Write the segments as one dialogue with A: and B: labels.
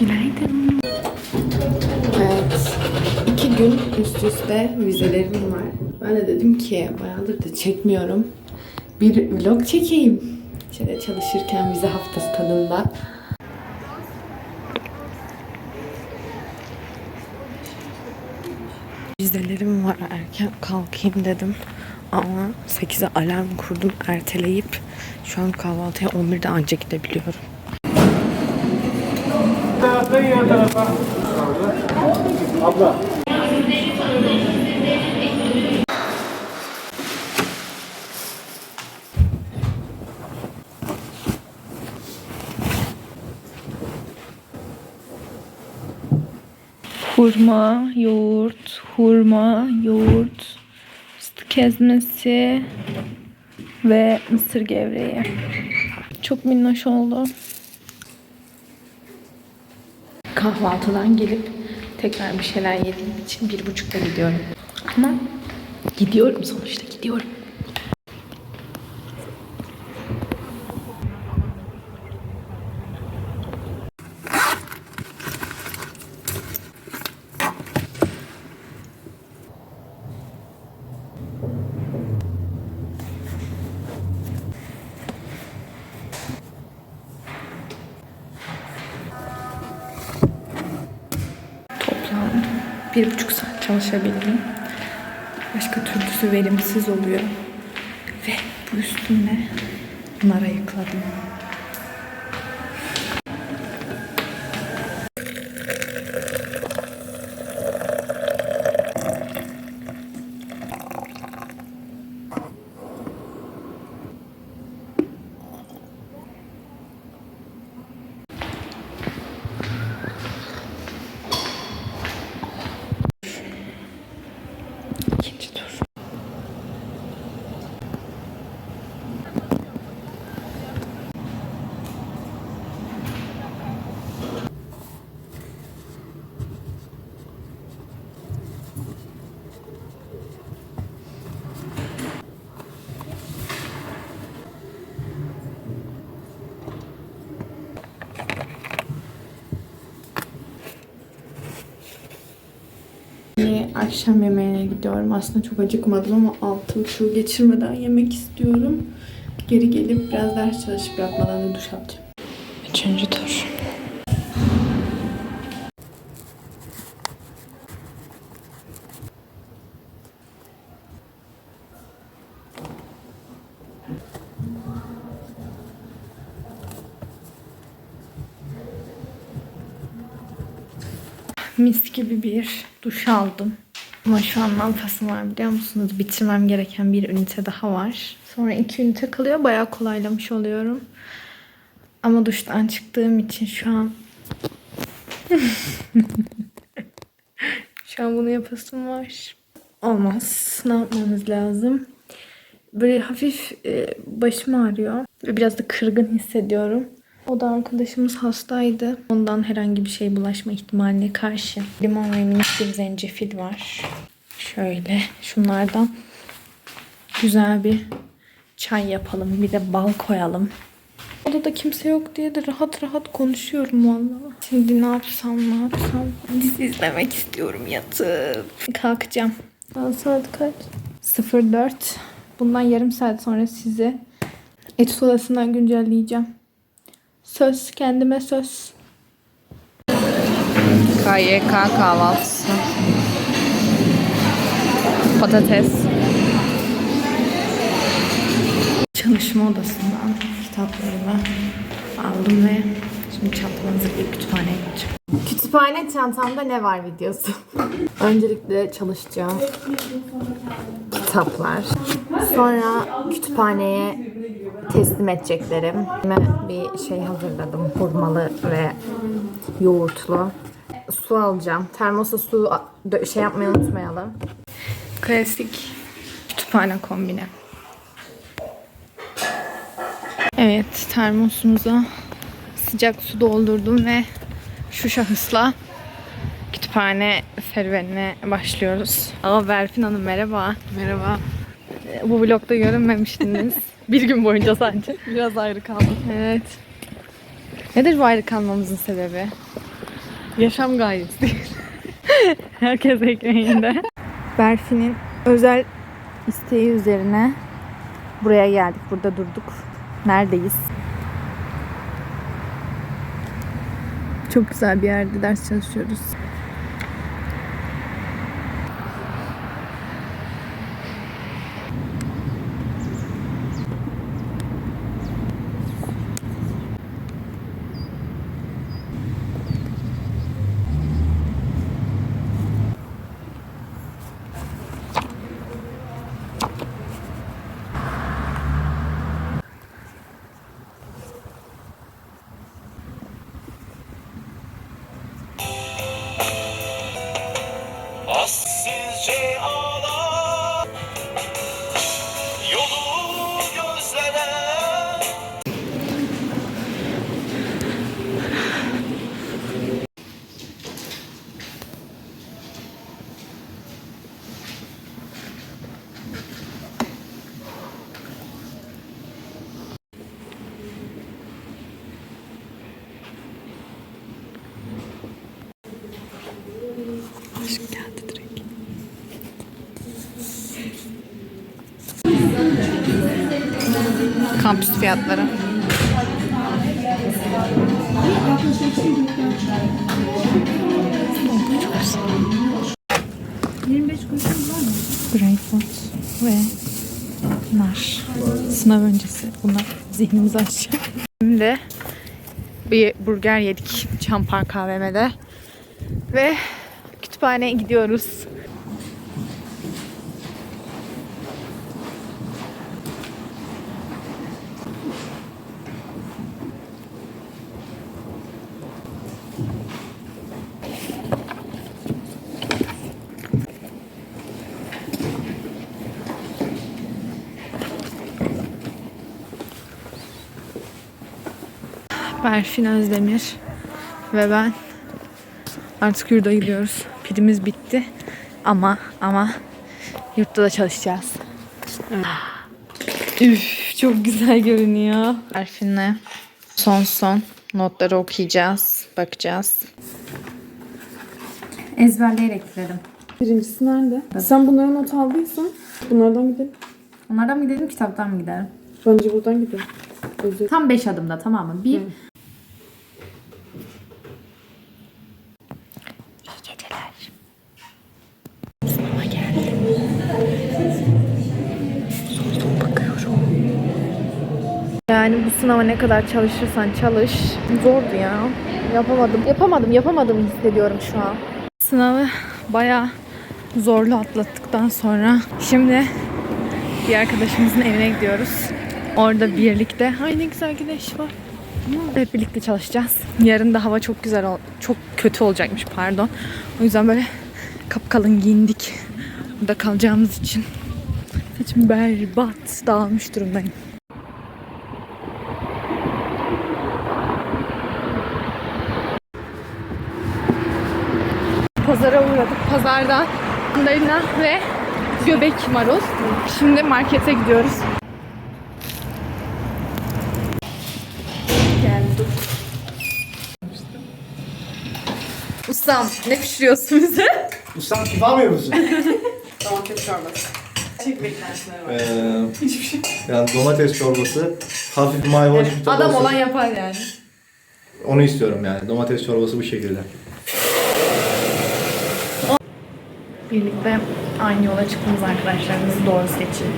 A: Günaydın. Evet. iki gün üst üste vizelerim var. Ben de dedim ki bayağıdır da çekmiyorum. Bir vlog çekeyim. Şöyle çalışırken vize haftası tadında. Vizelerim var erken kalkayım dedim. Ama 8'e alarm kurdum erteleyip şu an kahvaltıya 11'de anca gidebiliyorum.
B: Hurma, yoğurt, hurma, yoğurt, fıstık ezmesi ve mısır gevreği. Çok minnoş oldu.
A: Kahvaltıdan gelip tekrar bir şeyler yediğim için bir buçukta gidiyorum. Ama gidiyorum sonuçta gidiyorum. Bir buçuk saat çalışabildim. Başka türlüsü verimsiz oluyor. Ve bu üstüne bunları ayıkladım. Akşam yemeğine gidiyorum. Aslında çok acıkmadım ama altı şu geçirmeden yemek istiyorum. Geri gelip biraz ders çalışıp yatmadan da duş alacağım. Üçüncü tur.
B: Mis gibi bir duş aldım. Ama şu an nafasım var biliyor musunuz? Bitirmem gereken bir ünite daha var. Sonra iki ünite kalıyor. Bayağı kolaylamış oluyorum. Ama duştan çıktığım için şu an... şu an bunu yapasım var. Olmaz. Ne yapmamız lazım? Böyle hafif e, başım ağrıyor. Ve biraz da kırgın hissediyorum. O da arkadaşımız hastaydı. Ondan herhangi bir şey bulaşma ihtimaline karşı. Limon ve minik bir zencefil var. Şöyle şunlardan güzel bir çay yapalım. Bir de bal koyalım. Odada kimse yok diye de rahat rahat konuşuyorum vallahi. Şimdi ne yapsam ne yapsam. Dizi izlemek istiyorum yatıp. Kalkacağım. Daha saat kaç? 04. Bundan yarım saat sonra sizi Etüt odasından güncelleyeceğim. Söz kendime söz.
A: KYK kahvaltısı. Patates.
B: Çalışma odasından kitaplarımı aldım ve şimdi çantamı hazırlayıp kütüphaneye gideceğim.
A: Kütüphane çantamda ne var videosu? Öncelikle çalışacağım kitaplar. Sonra kütüphaneye teslim edeceklerim. Bir şey hazırladım. Hurmalı ve yoğurtlu. Su alacağım. Termosa su şey yapmayı unutmayalım.
B: Klasik kütüphane kombine. Evet termosumuza sıcak su doldurdum ve şu şahısla kütüphane serüvenine başlıyoruz. Aa Berfin Hanım merhaba.
A: Merhaba.
B: Bu vlogda görünmemiştiniz. Bir gün boyunca sadece.
A: Biraz ayrı kaldım.
B: Evet. Nedir bu ayrı kalmamızın sebebi? Yaşam gayesi. Herkes ekmeğinde. Berfi'nin özel isteği üzerine buraya geldik. Burada durduk. Neredeyiz? Çok güzel bir yerde ders çalışıyoruz. Kampüs fiyatları. Greyfurt ve nar. Sınav öncesi. Bunlar zihnimizi açacak. Şimdi bir burger yedik Çampar KVM'de. Ve kütüphaneye gidiyoruz. Berfin Özdemir ve ben artık yurda gidiyoruz. Pilimiz bitti ama ama yurtta da çalışacağız. Üf çok güzel görünüyor. Berfin'le son son notları okuyacağız, bakacağız. Ezberleyerek gidelim.
A: Birincisi nerede? Sen bunlara not aldıysan bunlardan gidelim.
B: Onlardan mı gidelim, kitaptan mı gidelim?
A: Bence buradan gidelim. Özür
B: Tam 5 adımda tamam mı? Bir. Yani bu sınava ne kadar çalışırsan çalış. Zordu ya. Yapamadım. Yapamadım, yapamadım hissediyorum şu an. Sınavı bayağı zorlu atlattıktan sonra şimdi bir arkadaşımızın evine gidiyoruz. Orada birlikte. Ay ne güzel güneş var. Hep birlikte çalışacağız. Yarın da hava çok güzel, ol- çok kötü olacakmış pardon. O yüzden böyle kapkalın giyindik. Burada kalacağımız için. Saçım berbat, dağılmış durumdayım. Pazara uğradık. Pazardan mandalina ve göbek marul. Şimdi markete gidiyoruz. Geldik. Ustam ne pişiriyorsun bize?
C: Ustam şifa mı yapıyorsun?
A: Domates çorbası. Çek beklentileri var.
C: Ee, yani domates çorbası, hafif mayhoş bir tadı
B: Adam olan yapar yani.
C: Onu istiyorum yani. Domates çorbası bu şekilde.
B: Birlikte aynı yola çıktığımız arkadaşlarımızı doğru seçin.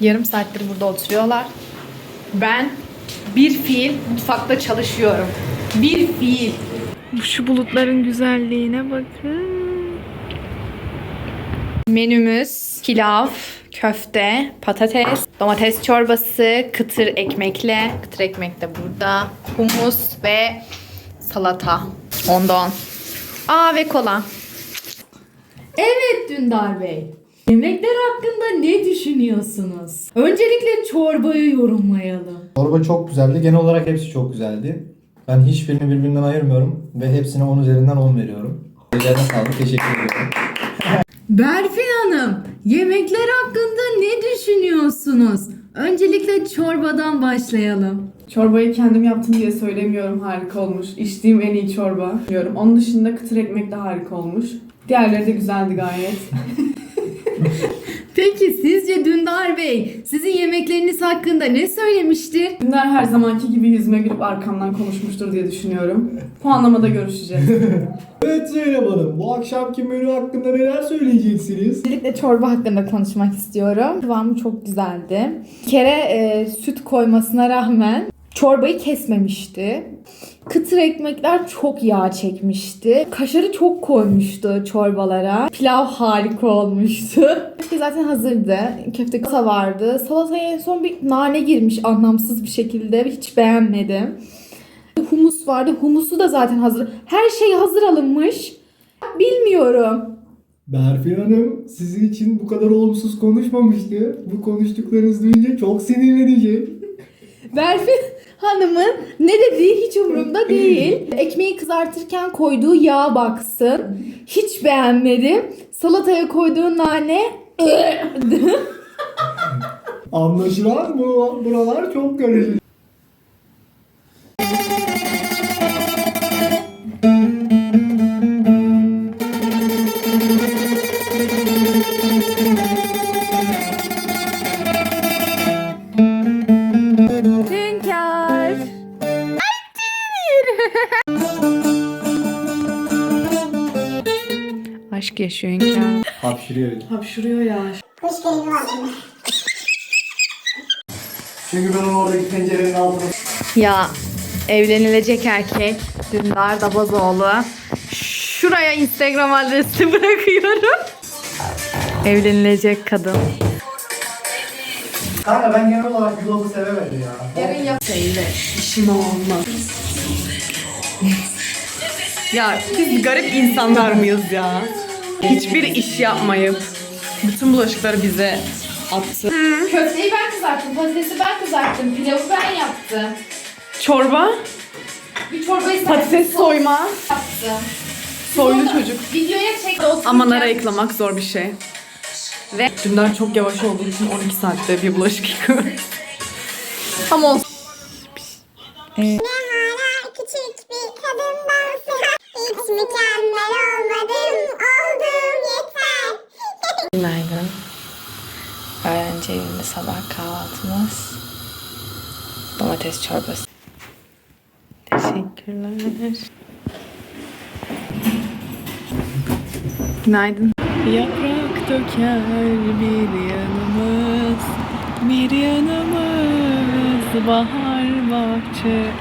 B: Yarım saattir burada oturuyorlar. Ben bir fiil mutfakta çalışıyorum. Bir fiil. Şu bulutların güzelliğine bakın. Menümüz pilav, köfte, patates, domates çorbası, kıtır ekmekle, kıtır ekmek de burada, humus ve salata. Onda Aa ve kola.
D: Evet Dündar Bey. Yemekler hakkında ne düşünüyorsunuz? Öncelikle çorbayı yorumlayalım.
C: Çorba çok güzeldi. Genel olarak hepsi çok güzeldi. Ben hiçbirini birbirinden ayırmıyorum ve hepsine 10 üzerinden 10 veriyorum. Ellerine sağlık. Teşekkür ederim.
D: Berfin Hanım, yemekler hakkında ne düşünüyorsunuz? Öncelikle çorbadan başlayalım.
E: Çorbayı kendim yaptım diye söylemiyorum harika olmuş. İçtiğim en iyi çorba diyorum. Onun dışında kıtır ekmek de harika olmuş. Diğerleri de güzeldi gayet.
D: Peki sizce Dündar Bey sizin yemekleriniz hakkında ne söylemiştir?
E: Dündar her zamanki gibi yüzüme gülüp arkamdan konuşmuştur diye düşünüyorum. Puanlamada görüşeceğiz.
C: Evet Zeynep Hanım, bu akşamki menü hakkında neler söyleyeceksiniz?
B: Öncelikle çorba hakkında konuşmak istiyorum. Kıvamı çok güzeldi. Bir kere e, süt koymasına rağmen çorbayı kesmemişti. Kıtır ekmekler çok yağ çekmişti. Kaşarı çok koymuştu çorbalara. Pilav harika olmuştu. Köfte zaten hazırdı. Köfte kasa vardı. Salataya en son bir nane girmiş anlamsız bir şekilde. Hiç beğenmedim. Humus vardı. Humusu da zaten hazır. Her şey hazır alınmış. Bilmiyorum.
C: Berfin Hanım sizin için bu kadar olumsuz konuşmamıştı. Bu konuştuklarınızı duyunca çok sinirlenecek.
B: Berfin Hanım'ın ne dediği hiç umurumda değil. Ekmeği kızartırken koyduğu yağ baksın. Hiç beğenmedim. Salataya koyduğu nane
C: Anlaşılan bu buralar çok karışık.
B: Yaşıyor hünkar.
C: Hapşırıyor.
E: Hapşuruyor ya.
C: Çünkü ben onu oradaki pencerenin altına
B: Ya evlenilecek erkek Dündar Dabazoğlu. Şuraya Instagram adresini bırakıyorum. Evlenilecek kadın.
C: Kanka ben genel olarak vlogu sevemedim ya.
B: Yarın yap.
E: Ya biz garip insanlar mıyız ya? Hiçbir iş yapmayıp bütün bulaşıkları bize attı.
B: Köfteyi ben kızarttım, patatesi ben kızarttım, pilavı ben yaptım.
E: Çorba,
B: Bir çorbayı
E: patates soyma,
B: yaptım.
E: soylu çocuk.
B: Videoya çek otururken.
E: Aman ara eklamak zor bir şey. Ve Dündar çok yavaş olduğu için 12 saatte bir bulaşık yıkıyor. Ama olsun.
B: Günaydın. Öğrenci evinde sabah kahvaltımız. Domates çorbası. Teşekkürler. Günaydın. Yaprak döker bir yanımız, bir yanımız bahar bahçe